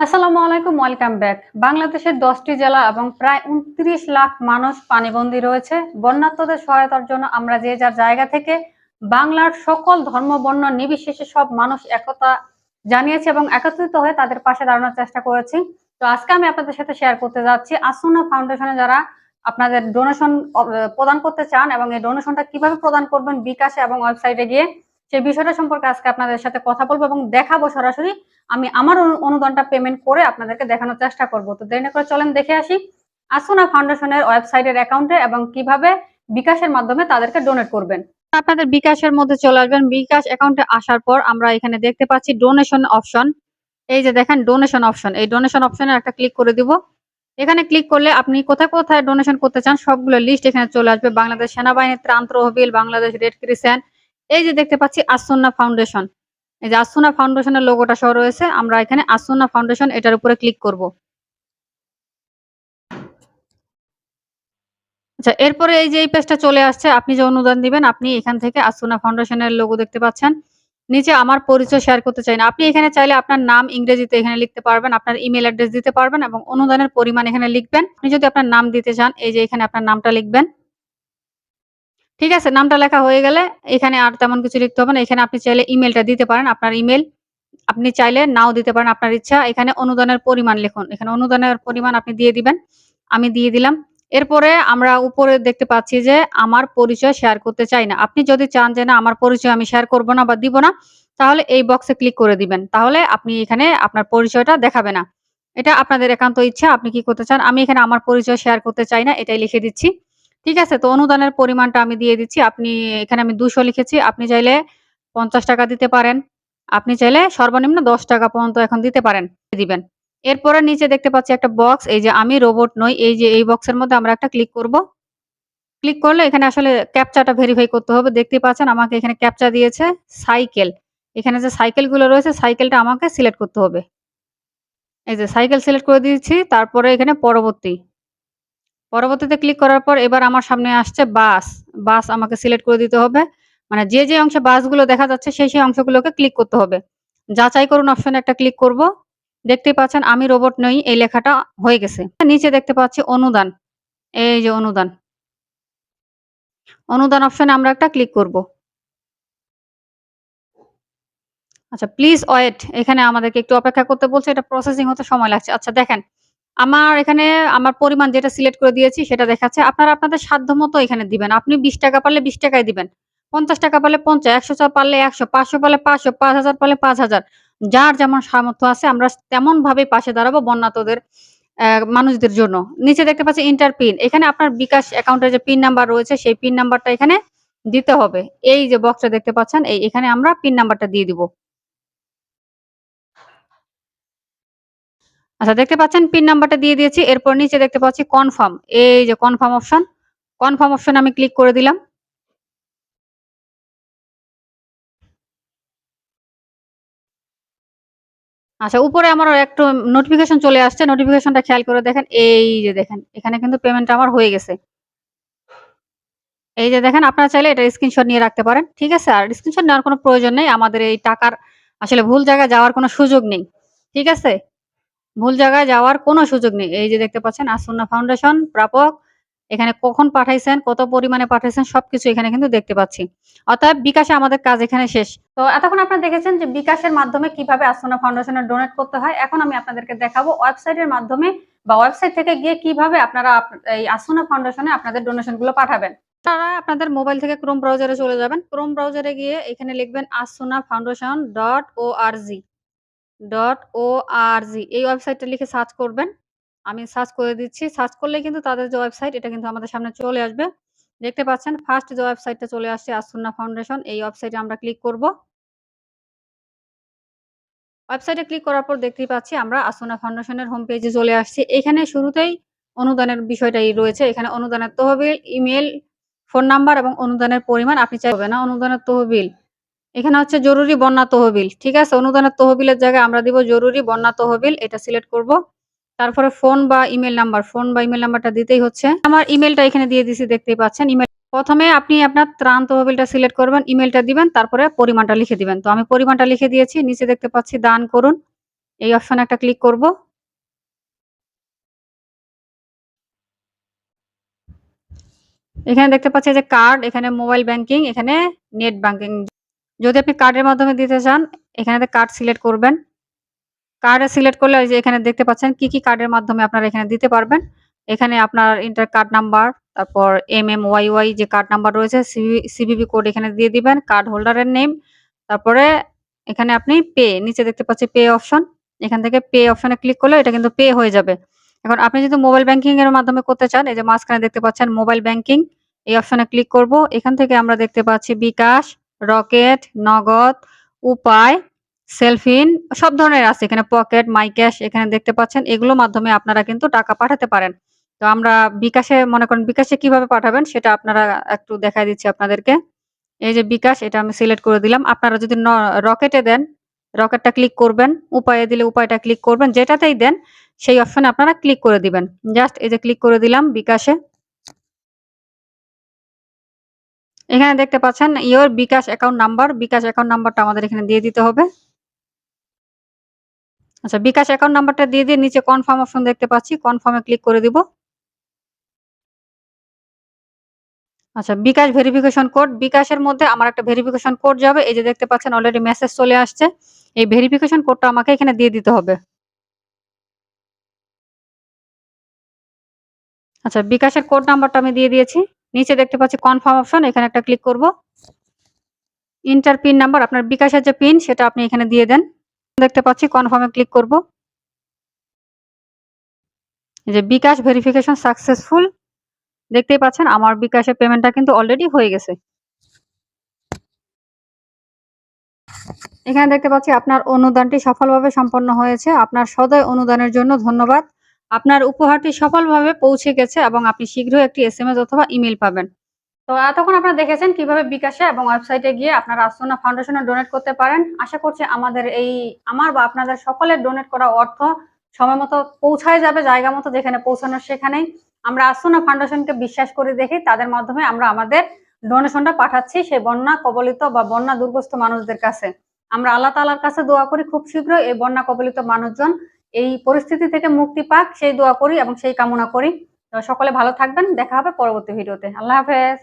আসসালামু আলাইকুম, welcome back. বাংলাদেশের দশটি জেলা এবং প্রায় উনত্রিশ লাখ মানুষ পানিবন্দী রয়েছে। বন্যার্তদের সহায়তার জন্য আমরা যে যার জায়গা থেকে বাংলার সকল ধর্ম, বর্ণ, নির্বিশেষে সব মানুষ একতা জানিয়েছে এবং একত্রিত হয়ে তাদের পাশে দাঁড়ানোর চেষ্টা করেছি। তো আজকে আমি আপনাদের সাথে শেয়ার করতে যাচ্ছি আসুনা ফাউন্ডেশনে যারা আপনাদের ডোনেশন প্রদান করতে চান এবং এই ডোনেশনটা কীভাবে প্রদান করবেন বিকাশে এবং ওয়েবসাইটে গিয়ে সেই বিষয়টা সম্পর্কে আজকে আপনাদের সাথে কথা বলব এবং দেখাবো সরাসরি। আমি আমার অনু- অনুদানটা পেমেন্ট করে আপনাদেরকে দেখানোর চেষ্টা করব। তো দেরি করে চলেন দেখে আসি। আসুনা ফাউন্ডেশনের ওয়েবসাইটের অ্যাকাউন্টে এবং কীভাবে বিকাশের মাধ্যমে তাদেরকে ডোনেট করবেন। আপনাদের বিকাশের মধ্যে চলে আসবেন। বিকাশ অ্যাকাউন্টে আসার পর আমরা এখানে দেখতে পাচ্ছি ডোনেশন অপশন এই যে দেখেন ডোনেশন অপশন এই ডোনেশন অপশনে একটা ক্লিক করে দিব। এখানে ক্লিক করলে আপনি কোথায় কোথায় ডোনেশন করতে চান সবগুলো লিস্ট এখানে চলে আসবে। বাংলাদেশ সেনাবাহিনী, ত্রাণ, তহবিল, বাংলাদেশ রেড ক্রিসেন্ট এই যে দেখতে পাচ্ছি আসন্না ফাউন্ডেশন। এই যে আসুনা ফাউন্ডেশনের লোগোটা সহ রয়েছে, আমরা এখানে আসুনা ফাউন্ডেশন এটার উপরে ক্লিক করব। আচ্ছা এরপরে এই যে এই পেজটা চলে আসছে, আপনি যে অনুদান দিবেন, আপনি এখান থেকে আসুনা ফাউন্ডেশনের লোগো দেখতে পাচ্ছেন। নিচে আমার পরিচয় শেয়ার করতে চাই না। আপনি এখানে চাইলে আপনার নাম ইংরেজিতে এখানে লিখতে পারবেন, আপনার ইমেল অ্যাড্রেস দিতে পারবেন এবং অনুদানের পরিমাণ এখানে লিখবেন। আপনি যদি আপনার নাম দিতে চান, এই যে এখানে আপনার নামটা লিখবেন। ঠিক আছে? নামটা লেখা হয়ে গেলে এখানে আর তেমন কিছু লিখতে হবে না। এখানে আপনি চাইলে ইমেলটা দিতে পারেন। আপনার ইমেল আপনি চাইলে নাও দিতে পারেন আপনার ইচ্ছা। এখানে অনুদানের পরিমাণ লিখুন। এখানে অনুদানের পরিমাণ আপনি দিয়ে দিবেন। আমি দিয়ে দিলাম। এরপরে আমরা উপরে দেখতে পাচ্ছি যে আমার পরিচয় শেয়ার করতে চাই না। আপনি যদি চান যে না, আমার পরিচয় আমি শেয়ার করব না বা দিব না, তাহলে এই বক্সে ক্লিক করে দিবেন। তাহলে আপনি এখানে আপনার পরিচয়টা দেখাবে না। এটা আপনাদের একান্ত ইচ্ছা। আপনি কি করতে চান? আমি এখানে আমার পরিচয় শেয়ার করতে চাই না। এটাই লিখে দিচ্ছি। ঠিক আছে, তো অনুদানের পরিমাণটা আমি দিয়ে দিচ্ছি। আপনি, এখানে আমি দুশো লিখেছি, আপনি চাইলে পঞ্চাশ টাকা দিতে পারেন। আপনি চাইলে সর্বনিম্ন দশ টাকা পর্যন্ত এখন দিতে পারেন, দিবেন। এরপরে নিচে দেখতে পাচ্ছি একটা বক্স এই যে আমি রোবট নই, এই যে এই বক্সের মধ্যে আমরা একটা ক্লিক করব। ক্লিক করলে এখানে আসলে ক্যাপচাটা ভেরিফাই করতে হবে। দেখতে পাচ্ছেন আমাকে এখানে ক্যাপচা দিয়েছে সাইকেল এখানে যে সাইকেলগুলো রয়েছে সাইকেলটা আমাকে সিলেক্ট করতে হবে। এই যে সাইকেল সিলেক্ট করে দিয়েছি, তারপরে এখানে পরবর্তী। পরবর্তীতে ক্লিক করার পর এবার আমার সামনে আসছে বাস। বাস আমাকে সিলেক্ট করে দিতে হবে। মানে যে যে অংশে বাসগুলো দেখা যাচ্ছে, সেই সেই অংশগুলোকে ক্লিক করতে হবে। যাচাই করুন অপশনে একটা ক্লিক করব। দেখতে পাচ্ছেন আমি রোবট নই, এই লেখাটা হয়ে গেছে। নিচে দেখতে পাচ্ছি অনুদান। এই যে অনুদান। অনুদান অপশনে আমরা একটা ক্লিক করব। আচ্ছা প্লিজ ওয়েট এখানে আমাদেরকে একটু অপেক্ষা করতে বলছে, এটা প্রসেসিং হতে সময় লাগছে। আচ্ছা দেখেন। আমার এখানে আমার পরিমাণ যেটা সিলেক্ট করে দিয়েছি সেটা দেখাচ্ছে। আপনারা আপনাদের সাধ্য মতো এখানে দিবেন। আপনি বিশ টাকা পারলে বিশ টাকায় দিবেন। পঞ্চাশ টাকা পারলে পঞ্চাশ, একশো টাকা পারলে একশো, পাঁচশো পারলে পাঁচশো, পাঁচ হাজার পারলে পাঁচ হাজার। যার যেমন সামর্থ্য আছে, আমরা তেমন ভাবে পাশে দাঁড়াবো বন্যাতদের মানুষদের জন্য। নিচে দেখতে পাচ্ছি ইন্টার পিন এখানে আপনার বিকাশ অ্যাকাউন্টের যে পিন নাম্বার রয়েছে, সেই পিন নাম্বারটা এখানে দিতে হবে। এই যে বক্সটা দেখতে পাচ্ছেন, এই এখানে আমরা পিন নাম্বারটা দিয়ে দিব। আচ্ছা দেখতে পাচ্ছেন পিন নাম্বারটা দিয়ে দিয়েছি। এরপর নিচে দেখতে পাচ্ছি কনফার্ম এই যে কনফার্ম অপশন কনফার্ম অপশন আমি ক্লিক করে দিলাম। আচ্ছা উপরে আমার একটু নোটিফিকেশন চলে আসছে। নোটিফিকেশনটা খেয়াল করে দেখেন, এই যে দেখেন, এখানে কিন্তু পেমেন্ট আমার হয়ে গেছে। এই যে দেখেন, আপনারা চাইলে এটা স্ক্রিনশট নিয়ে রাখতে পারেন, ঠিক আছে? আর স্ক্রিনশট নেওয়ার কোনো প্রয়োজন নেই। আমাদের এই টাকার আসলে ভুল জায়গায় যাওয়ার কোনো সুযোগ নেই, ঠিক আছে? ভুল জায়গায় যাওয়ার কোনো সুযোগ নেই। এই যে দেখতে পাচ্ছেন, আসুন্না ফাউন্ডেশন, প্রাপক, এখানে কখন পাঠাইছেন, কত পরিমাণে পাঠাইছেন, সবকিছু এখানে কিন্তু দেখতে পাচ্ছি। অতএব বিকাশে আমাদের কাজ এখানে শেষ। তো এতক্ষণ আপনারা দেখেছেন যে বিকাশের মাধ্যমে কীভাবে আসুনা ফাউন্ডেশনে ডোনেট করতে হয়। এখন আমি আপনাদেরকে দেখাবো ওয়েবসাইটের মাধ্যমে বা ওয়েবসাইট থেকে গিয়ে কীভাবে আপনারা আপ- এই আসুনা ফাউন্ডেশনে আপনাদের ডোনেশনগুলো পাঠাবেন। তারা আপনাদের মোবাইল থেকে ক্রোম ব্রাউজারে চলে যাবেন। ক্রোম ব্রাউজারে গিয়ে এখানে লিখবেন Asuna foundation dot O R G dot O R G এই ওয়েবসাইটটা লিখে সার্চ করবেন। আমি সার্চ করে দিচ্ছি। সার্চ করলে কিন্তু তাদের যে ওয়েবসাইট এটা কিন্তু আমাদের সামনে চলে আসবে। দেখতে পাচ্ছেন ফার্স্ট যে ওয়েবসাইটটা চলে আসছে আসুন্না ফাউন্ডেশন এই ওয়েবসাইটে আমরা ক্লিক করব। ওয়েবসাইটে ক্লিক করার পর দেখতেই পাচ্ছি, আমরা আসুনা ফাউন্ডেশনের হোম পেজে চলে আসছি। এখানে শুরুতেই অনুদানের বিষয়টাই রয়েছে। এখানে অনুদানের তহবিল ইমেল ফোন নাম্বার এবং অনুদানের পরিমাণ আপনি চাইবেন না। অনুদানের তহবিল এখানে হচ্ছে জরুরি বন্যা তহবিল ঠিক আছে? অনুদানের তহবিলের জায়গায় আমরা দিব জরুরি বন্যা তহবিল এটা সিলেক্ট করব। তারপরে ফোন বা ইমেল নাম্বার ফোন বা ইমেল নাম্বারটা দিতেই হচ্ছে। আমার ইমেলটা এখানে দিয়ে দিছি দেখতেই পাচ্ছেন। ইমেল প্রথমে আপনি আপনার ত্রাণ তহবিলটা সিলেক্ট করবেন ইমেলটা দিবেন তারপরে পরিমাণটা লিখে দিবেন। তো আমি পরিমাণটা লিখে দিয়েছি নিচে দেখতে পাচ্ছি দান করুন। এই অপশনে একটা ক্লিক করব। এখানে দেখতে পাচ্ছি যে কার্ড, এখানে মোবাইল ব্যাংকিং, এখানে নেট ব্যাংকিং। যদি আপনি কার্ডের মাধ্যমে দিতে চান, এখানে কার্ড সিলেক্ট করবেন। কার্ডে সিলেক্ট করলে ওই যে এখানে দেখতে পাচ্ছেন কি, কি কার্ডের মাধ্যমে আপনারা এখানে দিতে পারবেন। এখানে আপনার ইন্টার কার্ড নাম্বার, তারপর এম এম ওয়াই ওয়াই যে কার্ড নাম্বার রয়েছে, সিভিভি কোড এখানে দিয়ে দিবেন, কার্ড হোল্ডারের নেম, তারপরে এখানে আপনি পে, নিচে দেখতে পাচ্ছি পে অপশন। এখান থেকে পে অপশনে ক্লিক করলে এটা কিন্তু পে হয়ে যাবে। এখন আপনি যদি মোবাইল ব্যাংকিং এর মাধ্যমে করতে চান, এই যে মাঝখানে দেখতে পাচ্ছেন মোবাইল ব্যাংকিং, এই অপশনে ক্লিক করব। এখান থেকে আমরা দেখতে পাচ্ছি বিকাশ, রকেট, নগদ, উপায়, সেলফিন সব ধরনের আছে। এখানে পকেট, মাই ক্যাশ এখানে দেখতে পাচ্ছেন। এগুলোর মাধ্যমে আপনারা কিন্তু টাকা পাঠাতে পারেন। তো আমরা বিকাশে মনে করেন বিকাশে কীভাবে পাঠাবেন সেটা আপনারা একটু দেখাই দিচ্ছি আপনাদেরকে। এই যে বিকাশ এটা আমি সিলেক্ট করে দিলাম। আপনারা যদি রকেটে দেন, রকেটটা ক্লিক করবেন। উপায়ে দিলে উপায়টা ক্লিক করবেন। যেটাতেই দেন সেই অপশনে আপনারা ক্লিক করে দিবেন। জাস্ট এই যে ক্লিক করে দিলাম বিকাশে। এখানে দেখতে পাচ্ছেন your bKash account number, bKash account নাম্বারটা আমাদের এখানে দিয়ে দিতে হবে। আচ্ছা বিকাশ অ্যাকাউন্ট নাম্বারটা দিয়ে দিয়ে নিচে কনফার্ম অপশন দেখতে পাচ্ছি। কনফার্মে ক্লিক করে দিব। আচ্ছা বিকাশ ভেরিফিকেশন কোড, বিকাশের মধ্যে আমার একটা ভেরিফিকেশন কোড যাবে। এই যে দেখতে পাচ্ছেন অলরেডি মেসেজ চলে আসছে। এই ভেরিফিকেশন কোডটা আমাকে এখানে দিয়ে দিতে হবে। আচ্ছা বিকাশের কোড নাম্বারটা আমি দিয়ে দিয়েছি। নিচে দেখতে পাচ্ছি কনফার্ম অপশন এখানে একটা ক্লিক করব। ইন্টার পিন নাম্বার আপনার বিকাশের যে পিন সেটা আপনি এখানে দিয়ে দেন। দেখতে পাচ্ছি কনফার্ম ক্লিক করব। যে বিকাশ ভেরিফিকেশন সাকসেসফুল। দেখতেই পাচ্ছেন আমার বিকাশের পেমেন্টটা কিন্তু অলরেডি হয়ে গেছে। এখানে দেখতে পাচ্ছি আপনার অনুদানটি সফলভাবে সম্পন্ন হয়েছে। আপনার সদয় অনুদানের জন্য ধন্যবাদ। আপনার উপহারটি সফলভাবে পৌঁছে গেছে এবং আপনি শীঘ্রই একটি এস অথবা ইমেল পাবেন। তো এতক্ষণ আপনারা দেখেছেন কীভাবে বিকাশে এবং ওয়েবসাইটে গিয়ে আপনারা আসুনা ফাউন্ডেশনে ডোনেট করতে পারেন। আশা করছি আমাদের এই, আমার বা আপনাদের সকলের ডোনেট করা অর্থ সময় মতো পৌঁছায় যাবে, জায়গা মতো যেখানে পৌঁছানোর সেখানেই। আমরা আসুনা ফাউন্ডেশনকে বিশ্বাস করে দেখি, তাদের মাধ্যমে আমরা আমাদের ডোনেশনটা পাঠাচ্ছি সেই বন্যা কবলিত বা বন্যা দুর্গস্ত মানুষদের কাছে। আমরা আল্লাহ তালার কাছে দোয়া করি, খুব শীঘ্রই এই বন্যা কবলিত মানুষজন এই পরিস্থিতি থেকে মুক্তি পাক, সেই দোয়া করি এবং সেই কামনা করি। সকলে ভালো থাকবেন। দেখা হবে পরবর্তী ভিডিওতে। আল্লাহ হাফেজ।